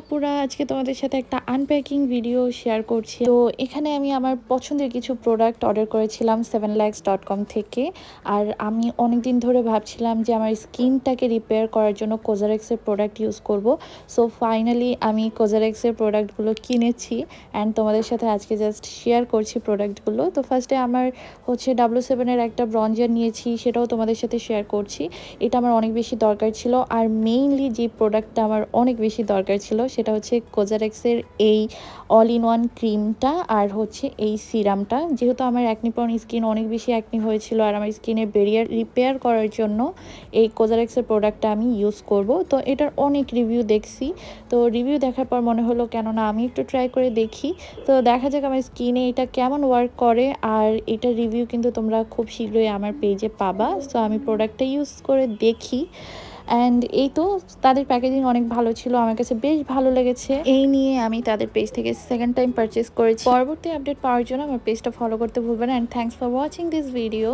আপুরা, আজকে তোমাদের সাথে একটা আনপ্যাকিং ভিডিও শেয়ার করছি। তো এখানে আমি আমার পছন্দের কিছু প্রোডাক্ট অর্ডার করেছিলাম সেভেন ল্যাক্স ডট কম থেকে। আর আমি অনেক দিন ধরে ভাবছিলাম যে আমার স্কিনটাকে রিপেয়ার করার জন্য কোজারেক্সের প্রোডাক্ট ইউজ করব। সো ফাইনালি আমি কোজারেক্সের প্রোডাক্টগুলো কিনেছি অ্যান্ড তোমাদের সাথে আজকে জাস্ট শেয়ার করছি প্রোডাক্টগুলো তো ফার্স্টে আমার হচ্ছে ডাব্লু সেভেনের একটা ব্রঞ্জার নিয়েছি, সেটাও তোমাদের সাথে শেয়ার করছি। এটা আমার অনেক বেশি দরকার ছিল। আর মেইনলি যে প্রোডাক্টটা আমার অনেক বেশি দরকার ছিল সেটা হচ্ছে কোজারেক্সের এই অল ইন ওয়ান ক্রিমটা আর হচ্ছে এই সিরামটা যেহেতু আমার অ্যাকনি প্রন স্কিন অনেক বেশি অ্যাকনি হয়েছিল আর আমার স্কিনের বেরিয়ার রিপেয়ার করার জন্য এই কোজারেক্সের প্রোডাক্টটা আমি ইউজ করব। তো এটার অনেক রিভিউ দেখছি। তো রিভিউ দেখার পর মনে হলো, কেননা আমি একটু ট্রাই করে দেখি। তো দেখা যাক আমার স্কিনে এটা কেমন ওয়ার্ক করে আর এটা রিভিউ কিন্তু তোমরা খুব শীঘ্রই আমার পেজে পাবা। সো আমি প্রোডাক্টটা ইউজ করে দেখি। অ্যান্ড এই তো তাদের প্যাকেজিং অনেক ভালো ছিল আমার কাছে বেশ ভালো লেগেছে। এই নিয়ে আমি তাদের পেজ থেকে সেকেন্ড টাইম পারচেস করেছি। পরবর্তী আপডেট পাওয়ার জন্য আমার পেজটা ফলো করতে ভুলবেন and thanks for watching this video